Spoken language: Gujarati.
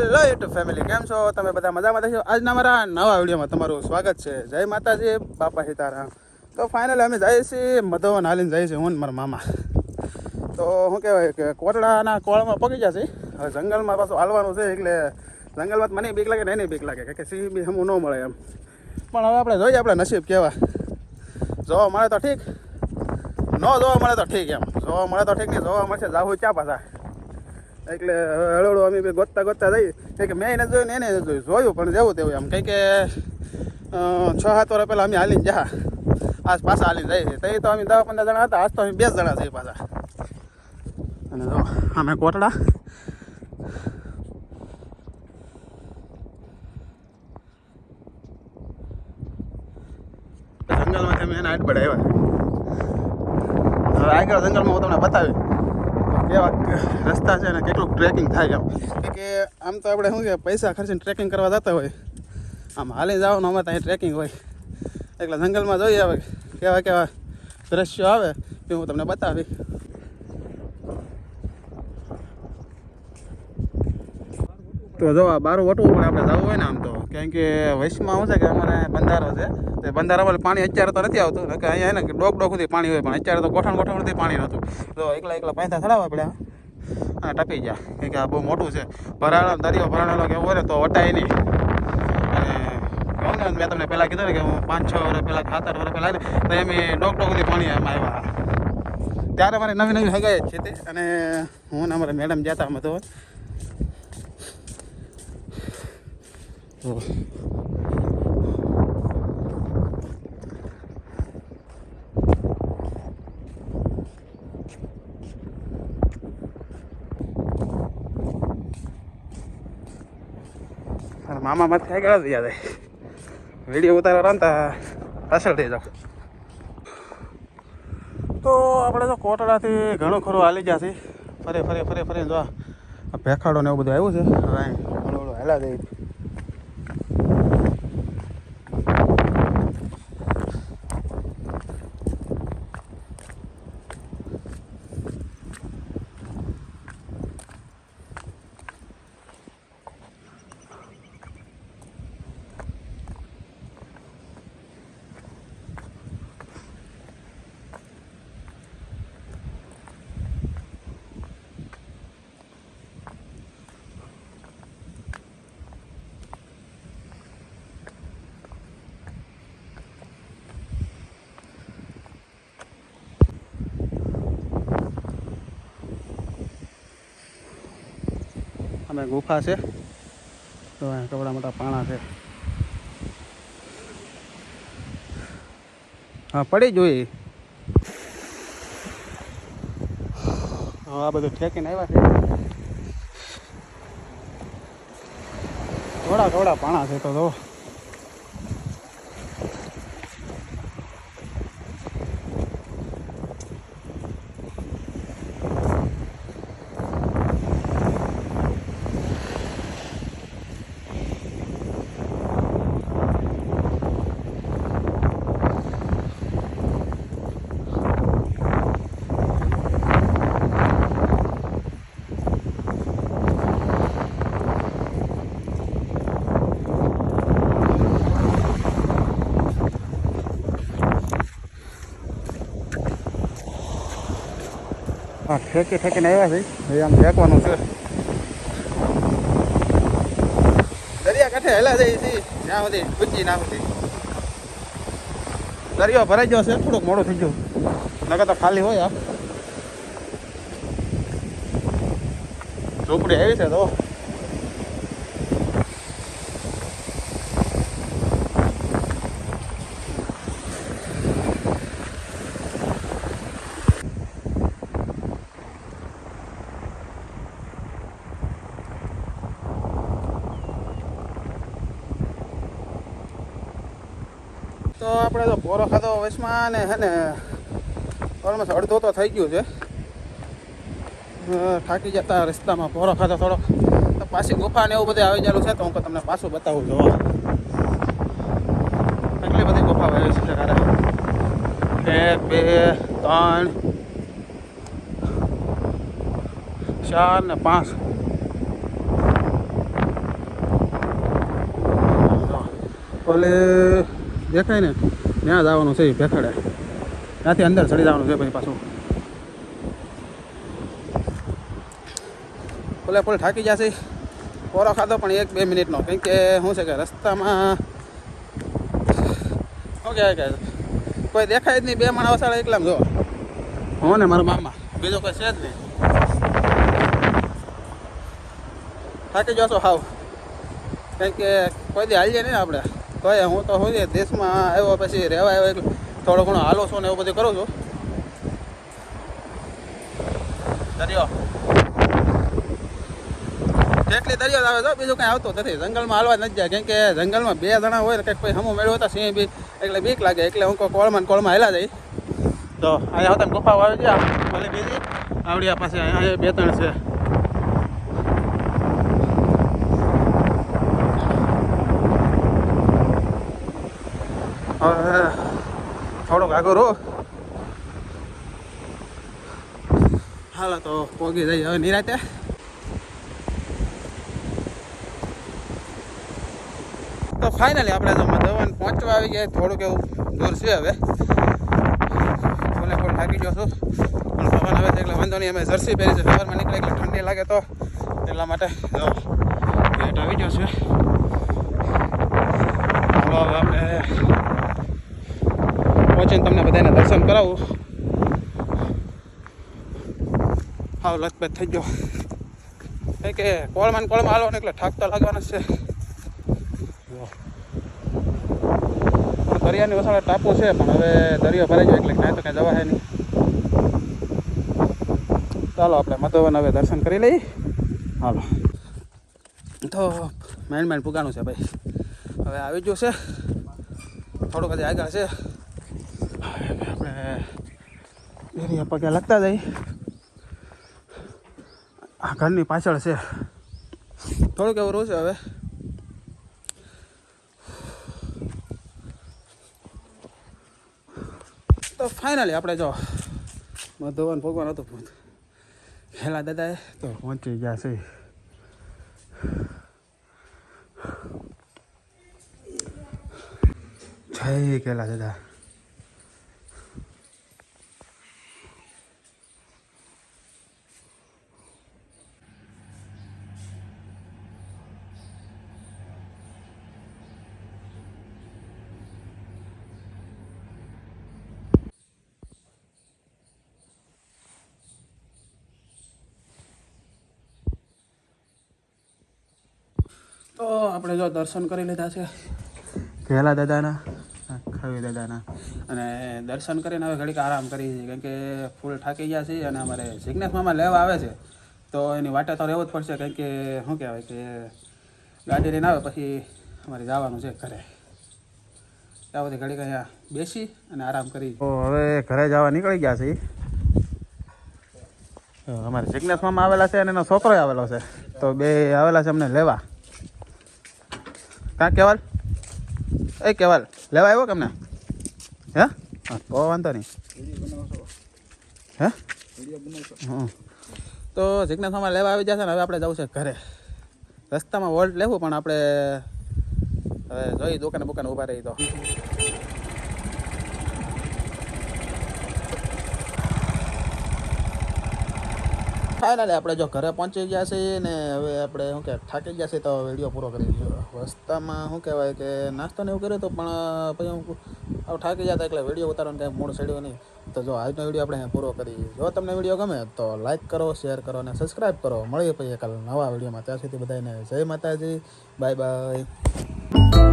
હેલો યુટ્યુબ ફેમિલી, કેમ છો? તમે બધા મજામાં છો? આજના મારા નવા વિડીયોમાં તમારું સ્વાગત છે. જય માતાજી, બાપા સીતારામ. તો ફાઇનલ અમે જઈએ છીએ, મધવન હાલીને જઈએ છીએ હું મારા મામા. તો શું કહેવાય કે કોટડાના કોળમાં પગી જશે હવે જંગલમાં પાછું હાલવાનું છે, એટલે જંગલમાં મને બીક લાગે નહીં બીક લાગે કે સિંહ બી હમું ન મળે એમ. પણ હવે આપણે જોઈએ આપણે નસીબ કહેવા જોવા મળે તો ઠીક. ન જોવા મળે તો ઠીક એમ. જોવા મળે તો ઠીક નહીં, જોવા મળશે જાવું ચા પાછા? એટલે હળવડો અમે બે ગોતતા ગોતતા જઈએ. કે મેં એને જોયું ને એને જોયું. જોયું, પણ જેવું તેવું એમ. કંઈ કે છ, સાત વર્ષ પહેલાં અમે હાલીને જા આજ પાછા હાલીને જઈએ છીએ. તો તો અમે દસ, પંદર જણા હતા. આજ તો અમે બે જણા છીએ પાછા. અને જો, અમે કોટડા. જંગલમાંથી અમે એના આટ બઢાવ્યા હવે આગળ જંગલમાં હું તમને બતાવી કેવા રસ્તા છે ને કેટલું ટ્રેકિંગ થાય એમ. કે આમ તો આપણે શું કે પૈસા ખર્ચીને ટ્રેકિંગ કરવા જતા હોય. આમ હાલી જવાનું, અમારે ત્યાં ટ્રેકિંગ હોય. એટલે જંગલમાં જોઈએ હવે, કેવા કેવા દ્રશ્યો આવે, એ હું તમને બતાવી તો જો બારું વટવું પણ આપણે જવું હોય ને આમ તો. કારણ કે વૈશ્વમાં શું છે કે અમારે બંધારો છે તે બંધારામાં પાણી અત્યારે તો નથી આવતું. કે અહીંયા એને ડોક ડોક સુધી પાણી હોય, પણ અત્યારે તો ગોઠણ ગોઠણ સુધી પાણી નહોતું. તો એકલા એકલા પાંચા ચડાવવા પડ્યા. અને ટપી ગયા. કે આ બહુ મોટું છે. ભરાણો દરિયો ભરાણેલો કેવું હોય ને તો વટાય નહીં. અને મેં તમને પહેલાં કીધું ને કે હું પાંચ છ વર્ષ પહેલાં સાત આઠ વર્ષ પહેલાં તો એમ ડોક ડોક સુધી પાણી એમાં આવ્યા. ત્યારે મારે નવી નવી હગાઈ છે તે. અને હું ને અમારા મેડમ જતા અમે તો મામા મત ખાઈ ગયા યાદ વીડિયો ઉતારવા રાંધતા પાછળ થઈ જાવ તો આપણે તો કોટડાથી ઘણું ખરું હાલી ગયા છે. ફરે ફરે ફરે ફરે જો ભેખાડો ને એવું બધું આવ્યું છે. હવે ઘણું હાલા જાય અમે ગુફા છે. તો અહીંયા કપડા મોટા પાણા છે. હા, પડી જોઈએ આ બધું ઠેકીને આવ્યા છે. થોડા થોડા પાણા છે તો જો. હા ઠેકી ઠેકીને આવ્યા છે. હવે આમ ફેંકવાનું છે. દરિયા કાંઠે હેલા જઈ છે જ્યાં સુધી ગુચી ના સુધી દરિયો ભરાઈ ગયો છે. થોડુંક મોડું થઈ ગયું. નકર તો ખાલી હોય આ ઝૂંપડી આવી છે તો. તો પોરો ખાધો વસમાં ને હે ને ઓલમોસ્ટ અડધો તો થઈ ગયો છે. થાકી જતા રસ્તામાં, પોરો ખાધો થોડોક. તો પાછી ગુફા ને એવું બધું આવી જાય છે, તો હું તમને પાછું બતાવું જો કેટલી બધી ગુફા આવી છે તારે? બે બે, ત્રણ, ચાર ને પાંચ. ઓલે, દેખાય ને? ત્યાં જવાનું છે, ભેખડે. ત્યાંથી અંદર ચડી જવાનું છે પછી પાછું. પલે પણ થાકી જશે. પોરો ખાધો પણ એક બે મિનિટનો. કંઈક કે શું છે કે રસ્તામાં શું કહેવાય કે કોઈ દેખાય જ નહીં. બે માણસ વસાડે એકલામ જો. હું ને મારા મામા. બીજો કોઈ છે જ નહીં. થાકી જશો હાવ. કારણ કે કોઈ દી હાલીએ નહીં આપણે. તોય હું તો હોય દેશમાં આવ્યો પછી રહેવા આવ્યો એટલે થોડો ઘણો હાલો છો ને એવું બધું કરું છું. દરિયો. જેટલી દરિયો આવે તો બીજું કાંઈ આવતું નથી. જંગલમાં હાલવા નથી જાય. કેમ કે જંગલમાં બે જણા હોય કંઈક પછી હમું મેળવ્યો હતા સિંહ બી, એટલે બીક લાગે. એટલે હું કોળમાં કોળમાં હેલા જાય તો અહીંયા આવતા ગુફાઓ આવી ગયા. ભલે બીજી આવડ્યા પાસે અહીંયા બે ત્રણ છે હવે થોડોક આગળ રહો. હાલો, તો પોગી જઈ હવે નિરાતે. તો ફાઇનલી આપણે તો મધવન પહોંચવા આવી ગયા. થોડુંક એવું દૂર છે હવે. ફૂલે ફૂલ થાકી ગયો છું. પણ પવન આવે એટલે વાંધો નહીં, અમે જર્સી પહેરી છે. સવારમાં નીકળે એટલે ઠંડી લાગે તો. એટલા માટે આવી ગયો છે. હવે આપણે પહોંચીને તમને બધાને દર્શન કરાવું. હા લથપથ થઈ ગયો. કારણ કે કોળમાં કોળમાં કોળમાં ને એટલે ઠાકતા લાગવાના છે. દરિયાની વસાડે ટાપુ છે, પણ હવે દરિયો ભરાઈ જાય એટલે કાંઈ તો કાંઈ જવા હે નહીં. ચાલો આપણે મધુવન હવે દર્શન કરી લઈએ. હાલો. તો મેન મેન પુગાનું છે ભાઈ. હવે આવી ગયું છે. થોડુંક હજી આગળ છે હવે આપણે એરિયા પગે લગતા જાય. આ ઘરની પાછળ છે. થોડુંક એવું રહું છે હવે. તો ફાઇનલી આપણે જો મધુવન ભગવાન હતું પહેલાં દાદાએ તો પહોંચી ગયા છે. જય કેલા દાદા. તો આપણે જો દર્શન કરી લીધા છે. ઘેલા દાદાના? ખવી દાદાના. અને દર્શન કરીને હવે ઘડીક આરામ કરી છે કેમ કે ફૂલ થાકી ગયા છે અને અમારે સિગ્નેસ મામા લેવા આવે છે તો એની વાટે તો રહેવું જ પડશે કેમ કે શું કહેવાય કે ગાડી લઈને આવે પછી અમારે જવાનું છે ઘરે. ત્યાં બધી ઘડીક અહીંયા બેસી અને આરામ કરી. તો હવે ઘરે જવા નીકળી ગયા છે અમારે સિગ્નેસ મામા આવેલા છે અને એનો છોકરો આવેલો છે. તો બે આવેલા છે અમને લેવા. કાં કેવાલ? એ કેવાલ, લેવા આવ્યો કેમને? હે? તો વાંધો નહીં. હે? હં તો અમારે લેવા આવી જશે ને, હવે આપણે જવું છે ઘરે. રસ્તામાં વોલ્ટ લેવું, પણ આપણે હવે જોઈ દુકાને બુકાને ઊભા રહી તો. ફાઇનલી આપણે જો ઘરે પહોંચી ગયા છીએ ને હવે આપણે શું કે થાકી ગયા છીએ તો વીડિયો પૂરો કરી દીધો. રસ્તામાં શું કહેવાય કે નાસ્તો ને એવું કર્યું હતું પણ પછી હું થાકી ગયા એટલે વીડિયો ઉતારવાનું કાંઈ મૂળ ચડ્યો નહીં. તો જો આજનો વીડિયો આપણે પૂરો કરી જો તમને વીડિયો ગમે તો લાઈક કરો શેર કરો અને સબસ્ક્રાઈબ કરો. મળીએ પછી કાલ નવા વિડીયોમાં. ત્યાં સુધી બધાને જય માતાજી. Bye bye